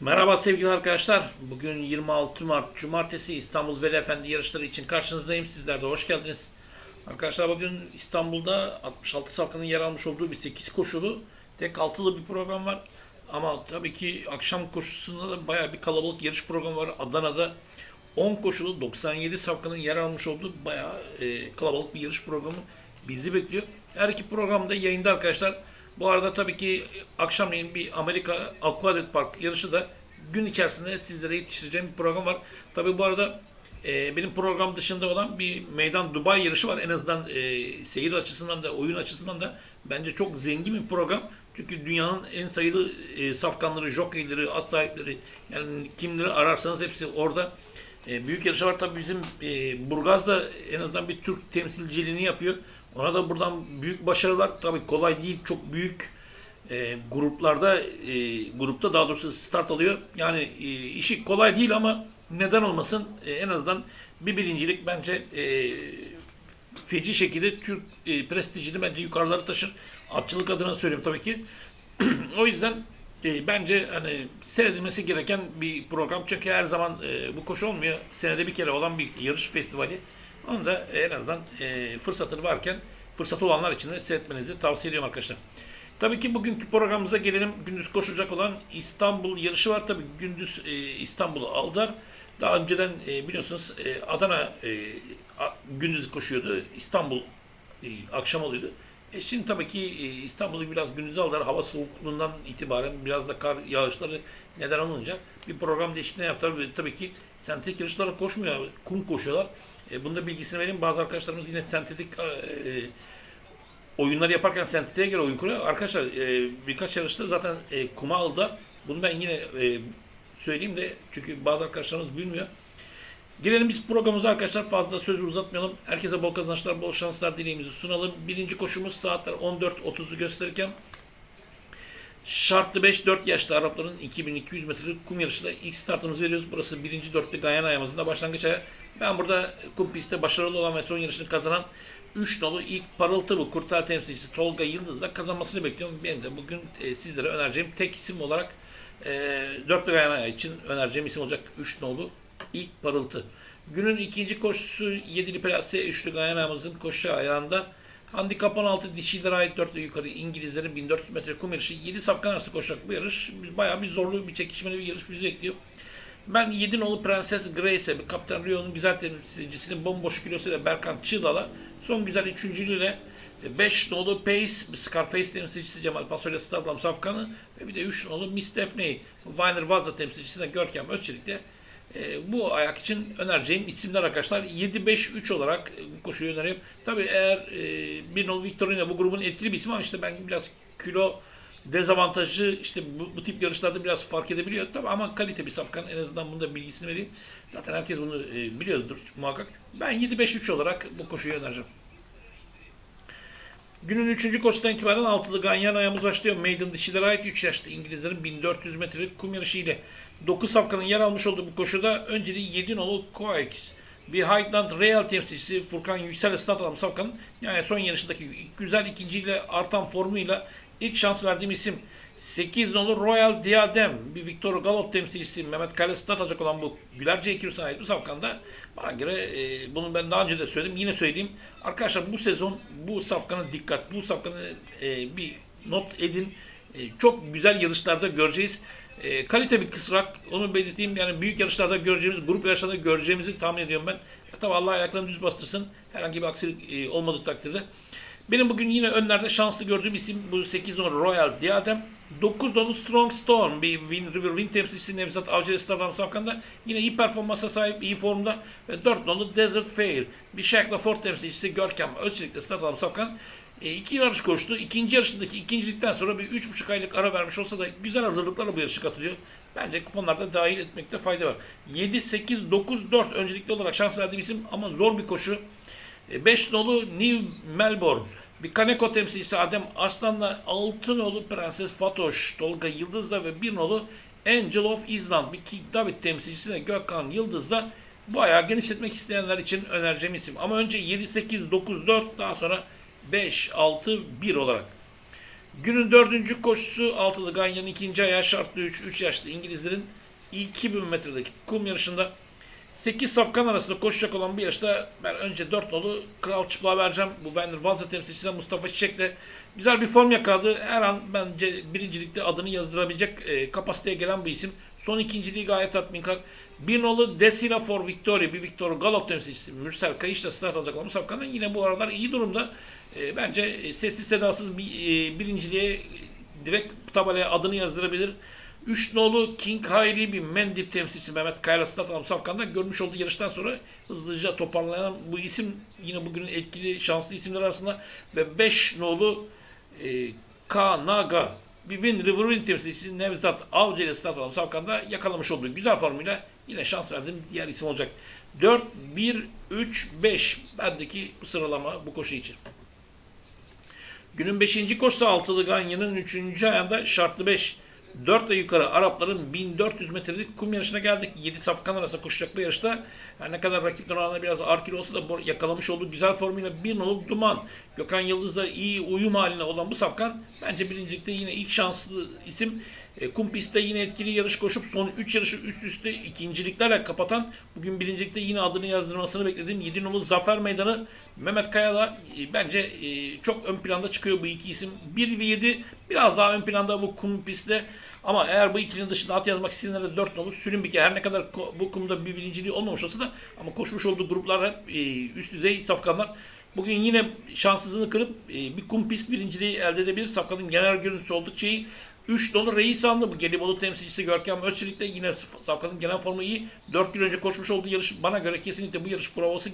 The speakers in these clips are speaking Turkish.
Merhaba sevgili arkadaşlar. Bugün 26 Mart Cumartesi İstanbul Veli Efendi yarışları için karşınızdayım. Sizler de hoş geldiniz. Arkadaşlar bugün İstanbul'da 66 safkanın yer almış olduğu bir 8 koşulu tek altılı bir program var. Ama tabii ki akşam koşusunda da bayağı bir kalabalık yarış programı var. Adana'da 10 koşulu 97 safkanın yer almış olduğu bayağı e, kalabalık bir yarış programı bizi bekliyor. Her iki program da yayında arkadaşlar. Bu arada tabii ki akşamleyin bir Amerika Aquadet Park yarışı da gün içerisinde sizlere yetiştireceğim bir program var. Tabii bu arada e, benim program dışında olan bir meydan Dubai yarışı var. En azından e, seyir açısından da oyun açısından da bence çok zengin bir program. Çünkü dünyanın en sayılı e, safkanları, jokeyleri, at sahipleri yani kimleri ararsanız hepsi orada. E, büyük yarışı var tabii bizim e, Burgaz da en azından bir Türk temsilciliğini yapıyor. Ona da buradan büyük başarılar. Tabii kolay değil. Çok büyük e, gruplarda e, grupta daha doğrusu start alıyor. Yani e, işi kolay değil ama neden olmasın? E, en azından bir birincilik bence e, feci şekilde Türk e, prestijini bence yukarıları taşır. Atçılık adına söylüyorum tabii ki. o yüzden e, bence hani seyredilmesi gereken bir program. Çünkü her zaman e, bu koşu olmuyor. Senede bir kere olan bir yarış festivali. Onu da en azından e, fırsatı varken fırsatı olanlar için de seyretmenizi tavsiye ediyorum arkadaşlar. Tabii ki bugünkü programımıza gelelim. Gündüz koşacak olan İstanbul yarışı var. Tabii gündüz e, İstanbul'u aldılar. Daha önceden e, biliyorsunuz e, Adana e, a, gündüz koşuyordu. İstanbul e, akşam oluyordu. E şimdi tabii ki e, İstanbul'u biraz gündüz aldılar. Hava soğukluğundan itibaren biraz da kar yağışları neden olunca bir program değişikliğine yaptılar. Ve tabii ki sentetik yarışlara koşmuyor. Kum koşuyorlar. E, bunda bilgisini vereyim. Bazı arkadaşlarımız yine sentetik e, oyunları yaparken sentetiğe göre oyun kuruyor. Arkadaşlar e, birkaç yarışta zaten e, kuma aldı. Bunu ben yine e, söyleyeyim de çünkü bazı arkadaşlarımız bilmiyor. Girelim biz programımıza arkadaşlar fazla sözü uzatmayalım. Herkese bol kazançlar, bol şanslar dileğimizi sunalım. Birinci koşumuz saatler 14.30'u gösterirken Şartlı 5 4 yaşlı Arapların 2200 metrelik kum yarışında ilk startımızı veriyoruz. Burası birinci dörtlü Gayana ayağımızın da başlangıç ayağı. Ben burada kum pistte başarılı olan ve son yarışını kazanan 3 dolu ilk parıltı bu kurtar temsilcisi Tolga Yıldız'da kazanmasını bekliyorum. Benim de bugün e, sizlere önereceğim tek isim olarak e, dörtlü Gayana ayağı için önereceğim isim olacak 3 nolu ilk parıltı. Günün ikinci koşusu 7'li plase üçlü Gayana'mızın koşu ayağında Handikap 16 dişilere ait 4 ve yukarı İngilizlerin 1400 metre kum yarışı 7 safkan arası koşacak bu yarış. Bayağı bir zorlu bir çekişmeli bir yarış bizi bekliyor. Ben 7 nolu Prenses Grace'e, Kaptan Rio'nun güzel temsilcisinin bomboş kilosuyla Berkan Çığdal'a son güzel üçüncülüğüyle 5 nolu Pace, Scarface temsilcisi Cemal Pasoyla Stadlam Safkan'ı ve bir de 3 nolu Miss Daphne'yi Weiner Vazza temsilcisine Görkem Özçelik'te e, bu ayak için önereceğim isimler arkadaşlar 7-5-3 olarak e, bu koşuyu öneriyorum. Tabi eğer e, bir nolu Victorino bu grubun etkili bir ismi ama işte ben biraz kilo dezavantajı işte bu, bu tip yarışlarda biraz fark edebiliyor. Tabi ama kalite bir safkan en azından bunda bilgisini vereyim. Zaten herkes bunu e, biliyordur muhakkak. Ben 7-5-3 olarak bu koşuyu önereceğim. Günün 3. koşudan itibaren altılı ganyan ayağımız başlıyor. Maiden dişilere ait 3 yaşlı İngilizlerin 1400 metrelik kum yarışı ile 9 safkanın yer almış olduğu bu koşuda önceliği 7 nolu Koax. Bir Highland Real temsilcisi Furkan Yüksel Istat alan safkanın yani son yarışındaki güzel ikinciyle artan formuyla ilk şans verdiğim isim 8 nolu Royal Diadem bir Victor Galop temsilcisi Mehmet Kale Stat alacak olan bu Gülerce Ekürüsü'ne ait bu safkanda bana göre e, bunu ben daha önce de söyledim yine söyleyeyim. Arkadaşlar bu sezon bu safkana dikkat bu safkanı e, bir not edin. E, çok güzel yarışlarda göreceğiz. E, kalite bir kısrak onu belirteyim yani büyük yarışlarda göreceğimiz grup yarışlarda göreceğimizi tahmin ediyorum ben. E, tabi Allah ayaklarını düz bastırsın herhangi bir aksilik e, olmadığı takdirde. Benim bugün yine önlerde şanslı gördüğüm isim bu 8 numara Royal Diadem. 9 dolu Strong Storm bir Win River Wind temsilcisi Nevzat Avcı Stadam Safkan'da yine iyi performansa sahip, iyi formda ve 4 dolu Desert Fair bir Shackla Ford temsilcisi Görkem Özçelik'te Stadam Safkan e, iki yarış koştu. İkinci yarışındaki ikincilikten sonra bir üç buçuk aylık ara vermiş olsa da güzel hazırlıklarla bu yarışı katılıyor. Bence kuponlarda dahil etmekte fayda var. 7, 8, 9, 4 öncelikli olarak şans verdiğim isim ama zor bir koşu. 5 nolu New Melbourne. Bir Kaneko temsilcisi Adem Arslan'la 6 nolu Prenses Fatoş, Tolga Yıldız'la ve 1 nolu Angel of Island. Bir King David temsilcisi de Gökhan Yıldız'la bu ayağı genişletmek isteyenler için önereceğim isim. Ama önce 7, 8, 9, 4 daha sonra 5, 6, 1 olarak. Günün dördüncü koşusu altılı Ganyan'ın ikinci ayağı şartlı 3, 3 yaşlı İngilizlerin 2000 metredeki kum yarışında 8 safkan arasında koşacak olan bir yarışta ben önce 4 nolu Kral Çıplığa vereceğim. Bu Werner Valza temsilcisi Mustafa Çiçek'le güzel bir form yakaladı. Her an bence birincilikte adını yazdırabilecek e, kapasiteye gelen bir isim. Son ikinciliği gayet tatminkar. Bir nolu Desira for Victoria, bir Victor Galop temsilcisi Mürsel Kayış'la start alacak olan Safkan'ın yine bu aralar iyi durumda. E, bence e, sessiz sedasız bir e, birinciliğe e, direkt tabelaya adını yazdırabilir. Üç nolu King Hayri bir Mendip temsilcisi Mehmet Kayra start alan Safkan'da görmüş olduğu yarıştan sonra hızlıca toparlanan bu isim yine bugünün etkili şanslı isimler arasında ve 5 nolu e, Kanaga bir Win River Win temsilcisi Nevzat Avcı ile start alan Safkan'da yakalamış olduğu güzel formuyla yine şans verdiğim diğer isim olacak. 4, 1, 3, 5 bendeki bu sıralama bu koşu için. Günün 5. koşusu altılı Ganyan'ın 3. ayağında şartlı 5. 4 ve yukarı Arapların 1400 metrelik kum yarışına geldik. 7 safkan arasında koşacak bu yarışta. Her ne kadar rakipler oranında biraz ağır kilo olsa da yakalamış olduğu güzel formuyla bir nolu duman. Gökhan Yıldız'la iyi uyum haline olan bu safkan bence birincilikte yine ilk şanslı isim. E, kum pistte yine etkili yarış koşup son 3 yarışı üst üste ikinciliklerle kapatan bugün birincilikte yine adını yazdırmasını beklediğim 7 nolu Zafer Meydanı Mehmet Kaya'la e, bence e, çok ön planda çıkıyor bu iki isim. 1 ve 7 biraz daha ön planda bu kum pistte. Ama eğer bu ikilinin dışında at yazmak isteyenlere 4 nolu Sülümbike her ne kadar bu kumda bir birinciliği olmamış olsa da ama koşmuş olduğu gruplar hep e, üst düzey safkanlar. Bugün yine şanssızlığını kırıp e, bir kum pist birinciliği elde edebilir. Safkanın genel görüntüsü oldukça iyi. 3 dolu reis anlı bu Gelibolu temsilcisi Görkem Özçelik de yine Safkan'ın genel formu iyi. 4 gün önce koşmuş olduğu yarış bana göre kesinlikle bu yarış provası.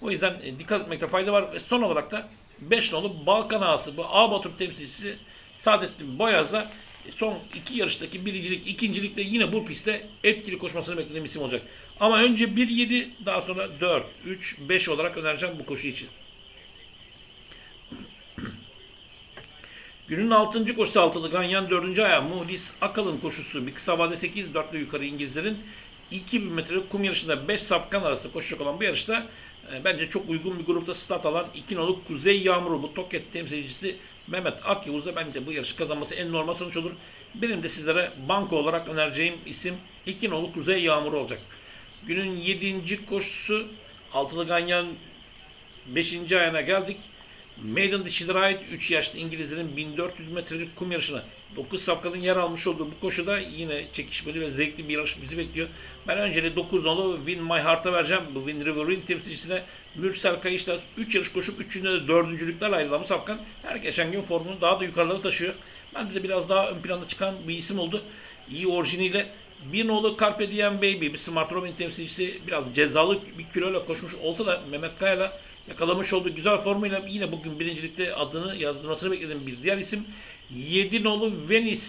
O yüzden e, dikkat etmekte fayda var. Ve son olarak da 5 nolu Balkan ağası bu A Batur temsilcisi Saadettin Boyaz'da son iki yarıştaki birincilik, ikincilikle yine bu pistte etkili koşmasını beklediğim isim olacak. Ama önce 1-7 daha sonra 4, 3, 5 olarak önereceğim bu koşu için. Günün 6. koşusu altılı Ganyan 4. ayağı Muhlis Akalın koşusu bir kısa vade 8 4 yukarı İngilizlerin 2000 metre kum yarışında 5 safkan arasında koşacak olan bu yarışta e, bence çok uygun bir grupta start alan 2 nolu Kuzey Yağmuru bu Toket temsilcisi Mehmet Akyavuz da bence bu yarışı kazanması en normal sonuç olur. Benim de sizlere banko olarak önereceğim isim 2 nolu Kuzey Yağmuru olacak. Günün 7. koşusu altılı Ganyan 5. ayına geldik. Maiden dişilere ait 3 yaşlı İngilizlerin 1400 metrelik kum yarışına 9 safkanın yer almış olduğu bu koşuda yine çekişmeli ve zevkli bir yarış bizi bekliyor. Ben önceli 9 nolu Win My Heart'a vereceğim. Bu Win River Win temsilcisine Mürsel Kayış'la 3 yarış koşup 3'ünde de 4.lüklerle ayrılan bu safkan her geçen gün formunu daha da yukarılara taşıyor. Bende de biraz daha ön planda çıkan bir isim oldu. İyi orijiniyle bir nolu Carpe Diem Baby bir Smart Robin temsilcisi biraz cezalı bir kiloyla koşmuş olsa da Mehmet Kaya'la yakalamış olduğu güzel formuyla yine bugün birincilikte adını yazdırmasını beklediğim bir diğer isim. 7 nolu Venice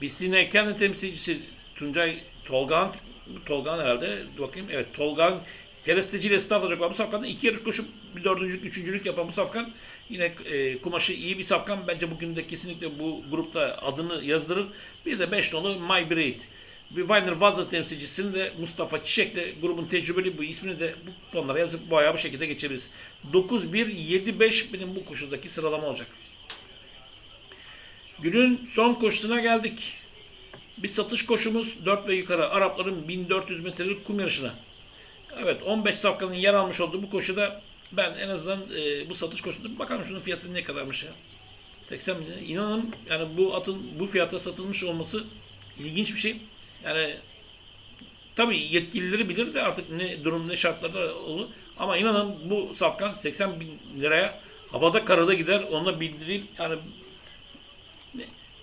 bir Sine kendi temsilcisi Tuncay Tolgan Tolgan herhalde bakayım evet Tolgan Keresteci ile start alacak olan bu safkanda iki yarış koşup bir dördüncülük, üçüncülük yapan bu safkan yine e, kumaşı iyi bir safkan. Bence bugün de kesinlikle bu grupta adını yazdırır. Bir de 5 nolu My Breed. Bir Weiner Vazza temsilcisinin de Mustafa Çiçek'le grubun tecrübeli bu ismini de bu tonlara yazıp bu ayağı bu şekilde geçebiliriz. 9-1-7-5 benim bu koşudaki sıralama olacak. Günün son koşusuna geldik. Bir satış koşumuz 4 ve yukarı Arapların 1400 metrelik kum yarışına. Evet 15 safkanın yer almış olduğu bu koşuda ben en azından e, bu satış koşusunda bakalım şunun fiyatı ne kadarmış ya. 80 bin lira. İnanın yani bu atın bu fiyata satılmış olması ilginç bir şey. Yani tabii yetkilileri bilir de artık ne durum ne şartlarda olur. Ama inanın bu safkan 80 bin liraya havada karada gider. Onunla bildireyim yani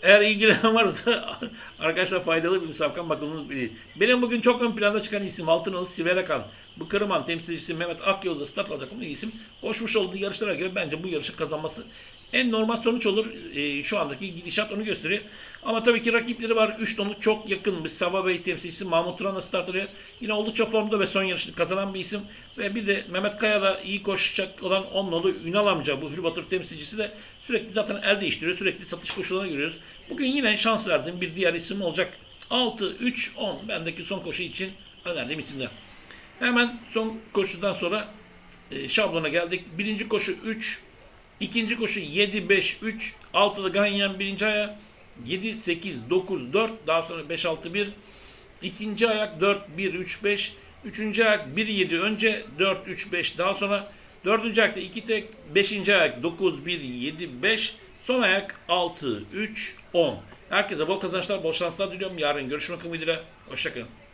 eğer ilgilenen varsa arkadaşlar faydalı bir safkan bakımınız bilin. Benim bugün çok ön planda çıkan isim Altınoğlu Siverakan. Bu Kırıman temsilcisi Mehmet Akyavuz'a start alacak olan isim. Koşmuş olduğu yarışlara göre bence bu yarışı kazanması en normal sonuç olur. Ee, şu andaki gidişat onu gösteriyor. Ama tabii ki rakipleri var. 3 tonluk çok yakın bir Sava Bey temsilcisi Mahmut Turan'la start. Yine oldukça formda ve son yarışını kazanan bir isim. Ve bir de Mehmet Kaya'da iyi koşacak olan 10 nolu Ünal amca bu Hülbatur temsilcisi de sürekli zaten el değiştiriyor. Sürekli satış koşullarına görüyoruz. Bugün yine şans verdiğim bir diğer isim olacak. 6, 3, 10 bendeki son koşu için önerdiğim isimler. Hemen son koşudan sonra e, şablona geldik. Birinci koşu 3, İkinci koşu 7, 5, 3. Altılı Ganyan birinci ayak. 7, 8, 9, 4. Daha sonra 5, 6, 1. İkinci ayak 4, 1, 3, 5. Üçüncü ayak 1, 7 önce 4, 3, 5 daha sonra. Dördüncü ayakta 2 tek. Beşinci ayak 9, 1, 7, 5. Son ayak 6, 3, 10. Herkese bol kazançlar, bol şanslar diliyorum. Yarın görüşmek ümidiyle. Hoşçakalın.